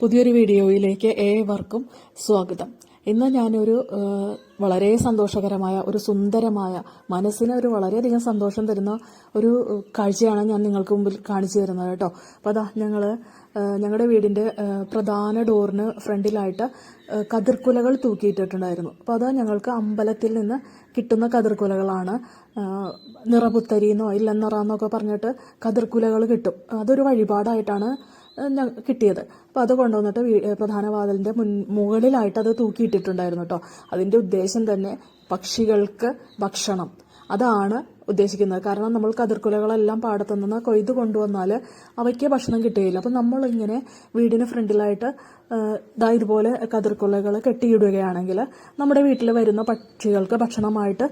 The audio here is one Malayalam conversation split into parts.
പുതിയൊരു വീഡിയോയിലേക്ക് ഏവർക്കും സ്വാഗതം. ഇന്ന് ഞാനൊരു വളരെ സന്തോഷകരമായ ഒരു സുന്ദരമായ മനസ്സിന് ഒരു വളരെയധികം സന്തോഷം തരുന്ന ഒരു കാഴ്ചയാണ് ഞാൻ നിങ്ങൾക്ക് മുമ്പിൽ കാണിച്ചു തരുന്നത് കേട്ടോ. അപ്പോൾ അതാ ഞങ്ങൾ ഞങ്ങളുടെ വീടിന്റെ പ്രധാന ഡോറിന് ഫ്രണ്ടിലായിട്ട് കതിർക്കുലകൾ തൂക്കിയിട്ടിട്ടുണ്ടായിരുന്നു. അപ്പോൾ അത് ഞങ്ങൾക്ക് അമ്പലത്തിൽ നിന്ന് കിട്ടുന്ന കതിർക്കുലകളാണ് നിറപുത്തരിന്നോ നിറപുത്തരിന്നോ ഇല്ലെന്നറാന്നൊക്കെ പറഞ്ഞിട്ട് കതിർക്കുലകൾ കിട്ടും. അതൊരു വഴിപാടായിട്ടാണ് കിട്ടിയത്. അപ്പോൾ അത് കൊണ്ടുവന്നിട്ട് പ്രധാന വാതിലിന്റെ മുൻ മുകളിലായിട്ട് അത് തൂക്കിയിട്ടിട്ടുണ്ടായിരുന്നു കേട്ടോ അതിന്റെ ഉദ്ദേശം തന്നെ പക്ഷികൾക്ക് ഭക്ഷണം. അതാണ് ഉദ്ദേശിക്കുന്നത്. കാരണം നമ്മൾ കതിർക്കുലകളെല്ലാം പാടത്തു നിന്ന് കൊയ്ത് കൊണ്ടുവന്നാൽ അവയ്ക്ക് ഭക്ഷണം കിട്ടുകയില്ല. അപ്പം നമ്മളിങ്ങനെ വീടിന് ഫ്രണ്ടിലായിട്ട് ഇതാ ഇതുപോലെ കതിർക്കുലകൾ കെട്ടിയിടുകയാണെങ്കിൽ നമ്മുടെ വീട്ടിൽ വരുന്ന പക്ഷികൾക്ക് ഭക്ഷണമായിട്ട്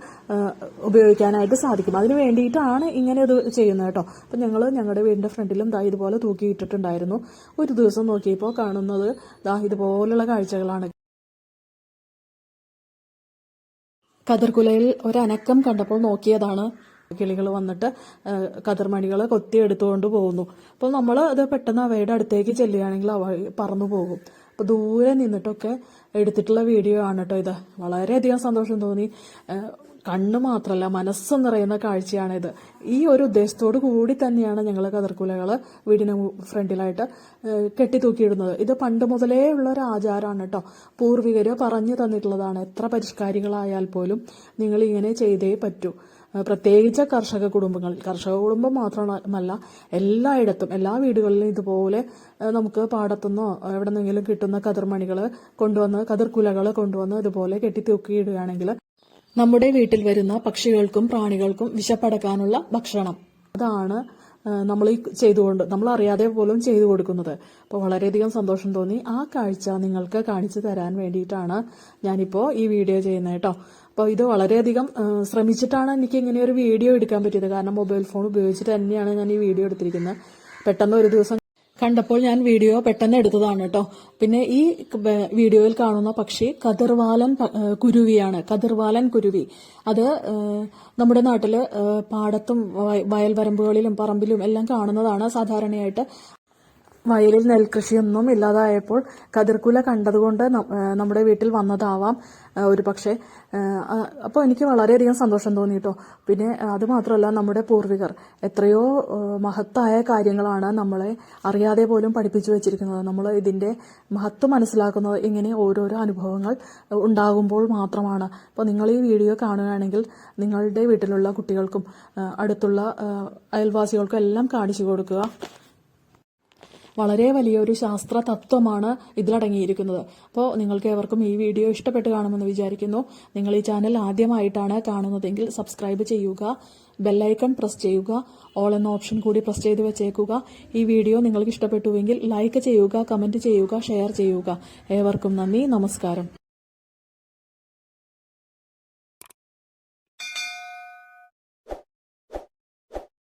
ഉപയോഗിക്കാനായിട്ട് സാധിക്കും. അതിന് വേണ്ടിയിട്ടാണ് ഇങ്ങനെ ഇത് ചെയ്യുന്നത് കേട്ടോ. അപ്പം ഞങ്ങൾ ഞങ്ങളുടെ വീടിന്റെ ഫ്രണ്ടിലും ദാ ഇതുപോലെ തൂക്കിയിട്ടിട്ടുണ്ടായിരുന്നു ഒരു ദിവസം നോക്കിയപ്പോൾ കാണുന്നത് ദാ ഇതുപോലുള്ള കാഴ്ചകളാണ്. കതിർക്കുലയിൽ ഒരനക്കം കണ്ടപ്പോൾ നോക്കിയതാണ് കിളികൾ വന്നിട്ട് കതിർമണികൾ കൊത്തി എടുത്തുകൊണ്ട് പോകുന്നു. അപ്പോൾ നമ്മൾ അത് പെട്ടെന്ന് അവയുടെ അടുത്തേക്ക് ചെല്ലുകയാണെങ്കിൽ അവ പറന്നു പോകും. അപ്പോൾ ദൂരെ നിന്നിട്ടൊക്കെ എടുത്തിട്ടുള്ള വീഡിയോ ആണ് കേട്ടോ ഇത്. വളരെയധികം സന്തോഷം തോന്നി. കണ്ണ് മാത്രമല്ല മനസ്സ് നിറയുന്ന കാഴ്ചയാണിത്. ഈ ഒരു ഉദ്ദേശത്തോടു കൂടി തന്നെയാണ് ഞങ്ങൾ കതിർക്കുലകൾ വീടിന് ഫ്രണ്ടിലായിട്ട് കെട്ടിത്തൂക്കിയിടുന്നത്. കെട്ടി തൂക്കിയിടുന്നത് ഇത് പണ്ട് മുതലേ ഉള്ള ഒരു ആചാരമാണ് കേട്ടോ പൂർവികർ പറഞ്ഞു തന്നിട്ടുള്ളതാണ്. എത്ര പരിഷ്കാരികളായാൽ പോലും നിങ്ങൾ ഇങ്ങനെ ചെയ്തേ പറ്റൂ. പ്രത്യേകിച്ച് കർഷക കുടുംബങ്ങൾ. കർഷക കുടുംബം മാത്രമല്ല എല്ലായിടത്തും എല്ലാ വീടുകളിലും ഇതുപോലെ നമുക്ക് പാടത്തുനിന്നോ എവിടെ നിന്നെങ്കിലും കിട്ടുന്ന കതിർമണികൾ കൊണ്ടുവന്ന് കതിർക്കുലകൾ കൊണ്ടുവന്ന് ഇതുപോലെ കെട്ടിത്തൂക്കിയിടുകയാണെങ്കിൽ നമ്മുടെ വീട്ടിൽ വരുന്ന പക്ഷികൾക്കും പ്രാണികൾക്കും വിശപ്പടക്കാനുള്ള ഭക്ഷണം. അതാണ് നമ്മൾ ഈ ചെയ്തുകൊണ്ട് നമ്മൾ അറിയാതെ പോലും ചെയ്തു കൊടുക്കുന്നത്. അപ്പോൾ വളരെയധികം സന്തോഷം തോന്നി. ആ കാഴ്ച നിങ്ങൾക്ക് കാണിച്ചു തരാൻ വേണ്ടിയിട്ടാണ് ഞാനിപ്പോൾ ഈ വീഡിയോ ചെയ്യുന്നത് കേട്ടോ. അപ്പോൾ ഇത് വളരെയധികം ശ്രമിച്ചിട്ടാണ് എനിക്ക് ഇങ്ങനെ ഒരു വീഡിയോ എടുക്കാൻ പറ്റിയത്. കാരണം മൊബൈൽ ഫോൺ ഉപയോഗിച്ചിട്ട് തന്നെയാണ് ഞാൻ ഈ വീഡിയോ എടുത്തിരിക്കുന്നത്. പെട്ടെന്ന് ഒരു ദിവസം കണ്ടപ്പോൾ ഞാൻ വീഡിയോ പെട്ടെന്ന് എടുത്തതാണ് കേട്ടോ. പിന്നെ ഈ വീഡിയോയിൽ കാണുന്ന പക്ഷി കതിർവാലൻ കുരുവിയാണ്. കതിർവാലൻ കുരുവി. അത് നമ്മുടെ നാട്ടിൽ പാടത്തും വയ- വയൽവരമ്പുകളിലും പറമ്പിലും എല്ലാം കാണുന്നതാണ് സാധാരണയായിട്ട്. വയലിൽ നെൽകൃഷിയൊന്നും ഇല്ലാതായപ്പോൾ കതിർക്കുല കണ്ടതുകൊണ്ട് നമ്മുടെ വീട്ടിൽ വന്നതാവാം ഒരു പക്ഷേ അപ്പോൾ എനിക്ക് വളരെയധികം സന്തോഷം തോന്നി കേട്ടോ പിന്നെ അതുമാത്രമല്ല അത് മാത്രമല്ല നമ്മുടെ പൂർവികർ എത്രയോ മഹത്തായ കാര്യങ്ങളാണ് നമ്മളെ അറിയാതെ പോലും പഠിപ്പിച്ചു വെച്ചിരിക്കുന്നത്. നമ്മൾ ഇതിന്റെ മഹത്വം മനസ്സിലാക്കുന്നത് ഇങ്ങനെ ഓരോരോ അനുഭവങ്ങൾ ഉണ്ടാകുമ്പോൾ മാത്രമാണ്. അപ്പോൾ നിങ്ങൾ ഈ വീഡിയോ കാണുകയാണെങ്കിൽ നിങ്ങളുടെ വീട്ടിലുള്ള കുട്ടികൾക്കും അടുത്തുള്ള അയൽവാസികൾക്കും എല്ലാം കാണിച്ചു കൊടുക്കുക. വളരെ വലിയൊരു ശാസ്ത്ര തത്വമാണ് ഇതിലടങ്ങിയിരിക്കുന്നത്. അപ്പോൾ നിങ്ങൾക്ക് ഏവർക്കും ഈ വീഡിയോ ഇഷ്ടപ്പെട്ട് കാണുമെന്ന് വിചാരിക്കുന്നു. നിങ്ങൾ ഈ ചാനൽ ആദ്യമായിട്ടാണ് കാണുന്നതെങ്കിൽ സബ്സ്ക്രൈബ് ചെയ്യുക ബെല്ലൈക്കൺ പ്രസ് ചെയ്യുക ഓൾ എന്ന ഓപ്ഷൻ കൂടി പ്രസ് ചെയ്ത് വെച്ചേക്കുക. ഈ വീഡിയോ നിങ്ങൾക്ക് ഇഷ്ടപ്പെട്ടുവെങ്കിൽ ലൈക്ക് ചെയ്യുക കമന്റ് ചെയ്യുക ഷെയർ ചെയ്യുക. ഏവർക്കും നന്ദി നമസ്കാരം.